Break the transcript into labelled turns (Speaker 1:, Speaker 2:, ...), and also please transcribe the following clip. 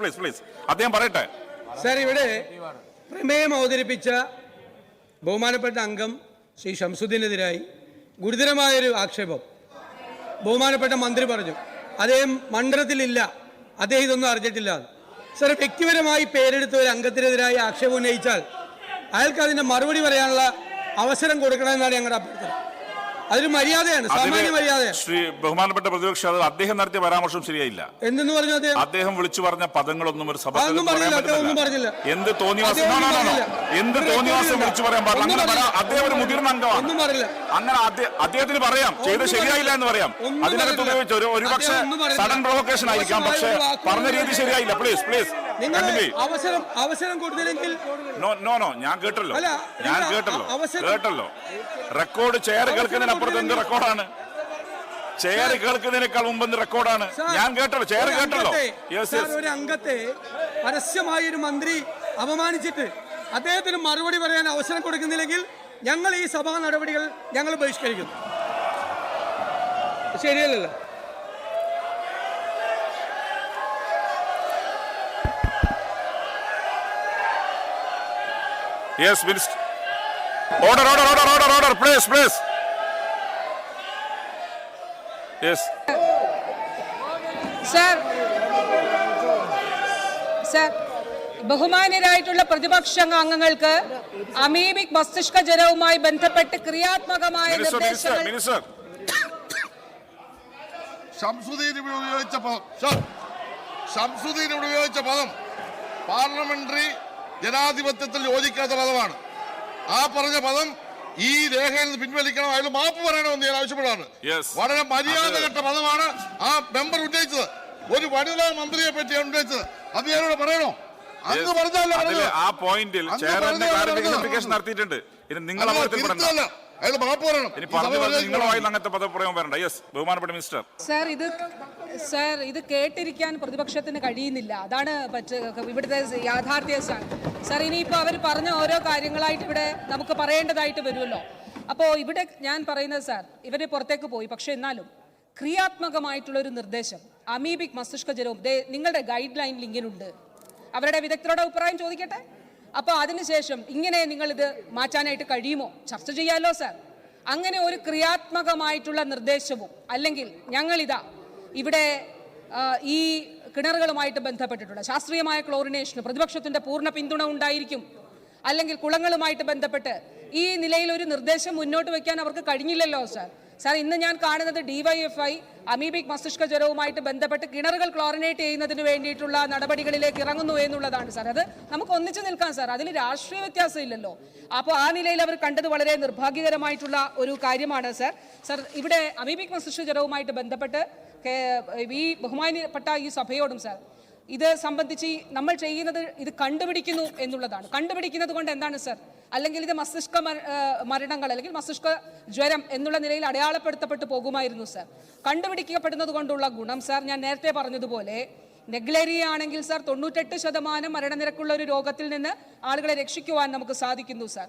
Speaker 1: Please please അദ്ദേഹം പറയട്ടെ.
Speaker 2: Sir ഇവിടെ പ്രമേയം അവതരിപ്പിച്ച ബഹുമാനപ്പെട്ട അംഗം ശ്രീ ഷംസുദ്ദീനെതിരായി ഗുരുതരമായൊരു ആക്ഷേപം. ബഹുമാനപ്പെട്ട മന്ത്രി പറഞ്ഞു അദ്ദേഹം മണ്ഡലത്തിലില്ല. അദ്ദേഹം ഇതൊന്നും അറിഞ്ഞിട്ടില്ല. സർ വ്യക്തിപരമായി പേരെടുത്ത ഒരു അംഗത്തിനെതിരായി ആക്ഷേപം ഉന്നയിച്ചാൽ അയാൾക്ക് അതിന്റെ മറുപടി പറയാനുള്ള അവസരം കൊടുക്കണമെന്നാണ് ഞങ്ങളുടെ അഭ്യർത്ഥന. അതൊരു മര്യാദയാണ് സാമാന്യ മര്യാദ
Speaker 1: ശ്രീ ബഹുമാനപ്പെട്ട പ്രതിപക്ഷം അത് അദ്ദേഹം നടത്തിയ പരാമർശം ശരിയായില്ല.
Speaker 2: എന്തെന്ന് പറഞ്ഞു അദ്ദേഹം?
Speaker 1: അദ്ദേഹം വിളിച്ചു പറഞ്ഞ പദങ്ങളൊന്നും ഒരു സഭ. എന്ത് തോന്നിവാസം. എന്ത് തോന്നിവാസം വിളിച്ചു പറയാൻ പാടില്ല. അങ്ങനെ അദ്ദേഹം ഒരു മുതിർന്ന അംഗമാണ്. അങ്ങനെ അദ്ദേഹ- അദ്ദേഹത്തിന് പറയാം. ചെയ്ത് ശരിയായില്ല എന്ന് പറയാം. അതിനകത്ത് ഉപയോഗിച്ച് ഒരു ഒരു പക്ഷേ
Speaker 2: അദ്ദേഹം ഒന്നും പറഞ്ഞില്ല.
Speaker 1: സഡൻ പ്രൊവക്കേഷൻ ആയിരിക്കാം. പക്ഷെ പറഞ്ഞ രീതി ശരിയായില്ല. പ്ലീസ് പ്ലീസ്
Speaker 2: അവസരം അവസരം കൊടുത്തില്ലെങ്കിൽ
Speaker 1: നോ നോ നോ ഞാൻ കേട്ടല്ലോ. ഞാൻ കേട്ടല്ലോ. കേട്ടല്ലോ. റെക്കോർഡ് ചെയർ കേൾക്കുന്നതിനപ്പുറത്ത് എന്ത് റെക്കോർഡാണ്? ചെയർ കേൾക്കുന്നതിനേക്കാൾ മുമ്പ് റെക്കോർഡാണ്? ഞാൻ കേട്ടല്ലോ ചെയർ കേട്ടല്ലോ.
Speaker 2: ഒരു അംഗത്തെ പരസ്യമായി ഒരു മന്ത്രി അപമാനിച്ചിട്ട് അദ്ദേഹത്തിന് മറുപടി പറയാൻ അവസരം കൊടുക്കുന്നില്ലെങ്കിൽ ഞങ്ങൾ ഈ സഭാ നടപടികൾ ഞങ്ങൾ ബഹിഷ്കരിക്കുന്നു ശരിയല്ലല്ലോ.
Speaker 1: Yes minister order order order order order please please yes
Speaker 3: sir sir ബഹുമാന്യരായിട്ടുള്ള പ്രതിപക്ഷ അംഗങ്ങൾക്ക് അമീബിക് മസ്തിഷ്ക ജ്വരവുമായി ബന്ധപ്പെട്ട് ക്രിയാത്മകമായ നിർദ്ദേശങ്ങൾ
Speaker 4: ഷംസുദ്ദീൻ ഇവിടെ ഉപയോഗിച്ച പദം. ഷംസുദ്ദീൻ ഇവിടെ ഉപയോഗിച്ച പദം പാർലമെന്ററി ജനാധിപത്യത്തിൽ യോജിക്കാത്ത പദമാണ്. ആ പറഞ്ഞ പദം ഈ രേഖയിൽ നിന്ന് പിൻവലിക്കണം. അയാൾ മാപ്പ് പറയണമെന്ന് ഞാൻ ആവശ്യപ്പെടാണ് വളരെ മര്യാദ കെട്ട പദമാണ് ആ മെമ്പർ ഉന്നയിച്ചത്. ഒരു വനിതാ മന്ത്രിയെ പറ്റിയാണ് ഉന്നയിച്ചത്. അത് ഞാനിവിടെ പറയണോ? അന്ന്
Speaker 1: Yes.
Speaker 4: പറഞ്ഞല്ലോ
Speaker 1: ആ പോയിന്റിൽ നടത്തിയിട്ടുണ്ട്. പെടണ്ട
Speaker 4: അയാൾ മാപ്പ് പറയണം.
Speaker 1: ഇനി
Speaker 4: ഈ സഭ
Speaker 1: പറഞ്ഞു പറഞ്ഞു
Speaker 4: മര്യാദയ്ക്ക്
Speaker 1: അങ്ങനത്തെ പദപ്രയോഗം വരണ്ട. യെസ് ബഹുമാനപ്പെട്ട മിനിസ്റ്റർ.
Speaker 3: സർ ഇത് സർ ഇത് കേട്ടിരിക്കാൻ പ്രതിപക്ഷത്തിന് കഴിയുന്നില്ല. അതാണ് ഇവിടുത്തെ യാഥാർത്ഥ്യ സർ. ഇനിയിപ്പോൾ അവർ പറഞ്ഞ ഓരോ കാര്യങ്ങളായിട്ട് ഇവിടെ നമുക്ക് പറയേണ്ടതായിട്ട് വരുമല്ലോ. അപ്പോൾ ഇവിടെ ഞാൻ പറയുന്നത് സാർ ഇവർ പുറത്തേക്ക് പോയി. പക്ഷെ എന്നാലും ക്രിയാത്മകമായിട്ടുള്ള ഒരു നിർദ്ദേശം. അമീബിക് മസ്തിഷ്ക ജലവും ദേ നിങ്ങളുടെ ഗൈഡ് ലൈൻ ഇങ്ങനെയുണ്ട് അവരുടെ വിദഗ്ധരുടെ അഭിപ്രായം ചോദിക്കട്ടെ? അപ്പോൾ അതിനുശേഷം ഇങ്ങനെ നിങ്ങളിത് മാറ്റാനായിട്ട് കഴിയുമോ? ചർച്ച ചെയ്യാമല്ലോ സാർ അങ്ങനെ ഒരു ക്രിയാത്മകമായിട്ടുള്ള നിർദ്ദേശമോ അല്ലെങ്കിൽ ഞങ്ങളിതാ ഇവിടെ ഈ കിണറുകളുമായിട്ട് ബന്ധപ്പെട്ടിട്ടുള്ള ശാസ്ത്രീയമായ ക്ലോറിനേഷന് പ്രതിപക്ഷത്തിന്റെ പൂർണ പിന്തുണ ഉണ്ടായിരിക്കും. അല്ലെങ്കിൽ കുളങ്ങളുമായിട്ട് ബന്ധപ്പെട്ട് ഈ നിലയിൽ ഒരു നിർദ്ദേശം മുന്നോട്ട് വയ്ക്കാൻ അവർക്ക് കഴിഞ്ഞില്ലല്ലോ സാർ സാർ ഇന്ന് ഞാൻ കാണുന്നത് ഡിവൈഎഫ്ഐ അമീബിക് മസ്തിഷ്ക ജ്വരവുമായിട്ട് ബന്ധപ്പെട്ട് കിണറുകൾ ക്ലോറിനേറ്റ് ചെയ്യുന്നതിന് വേണ്ടിയിട്ടുള്ള നടപടികളിലേക്ക് ഇറങ്ങുന്നു എന്നുള്ളതാണ് സാർ. അത് നമുക്ക് ഒന്നിച്ചു നിൽക്കാം സാർ. അതിൽ രാഷ്ട്രീയ വ്യത്യാസം ഇല്ലല്ലോ അപ്പോൾ ആ നിലയിൽ അവർ കണ്ടത് വളരെ നിർഭാഗ്യകരമായിട്ടുള്ള ഒരു കാര്യമാണ് സാർ. സാർ ഇവിടെ അമീബിക് മസ്തിഷ്ക ജ്വരവുമായിട്ട് ബന്ധപ്പെട്ട് ഈ ബഹുമാനപ്പെട്ട ഈ സഭയോടും സാർ ഇത് സംബന്ധിച്ച് നമ്മൾ ചെയ്യുന്നത് ഇത് കണ്ടുപിടിക്കുന്നു എന്നുള്ളതാണ്. കണ്ടുപിടിക്കുന്നത് കൊണ്ട് എന്താണ് സർ? അല്ലെങ്കിൽ ഇത് മസ്തിഷ്ക മരണങ്ങൾ അല്ലെങ്കിൽ മസ്തിഷ്ക ജ്വരം എന്നുള്ള നിലയിൽ അടയാളപ്പെടുത്തപ്പെട്ടു പോകുമായിരുന്നു സർ. കണ്ടുപിടിക്കപ്പെടുന്നത് കൊണ്ടുള്ള ഗുണം സർ ഞാൻ നേരത്തെ പറഞ്ഞതുപോലെ നെഗ്ലേറിയ ആണെങ്കിൽ സാർ തൊണ്ണൂറ്റെട്ട് ശതമാനം മരണനിരക്കുള്ള ഒരു രോഗത്തിൽ നിന്ന് ആളുകളെ രക്ഷിക്കുവാൻ നമുക്ക് സാധിക്കുന്നു സാർ.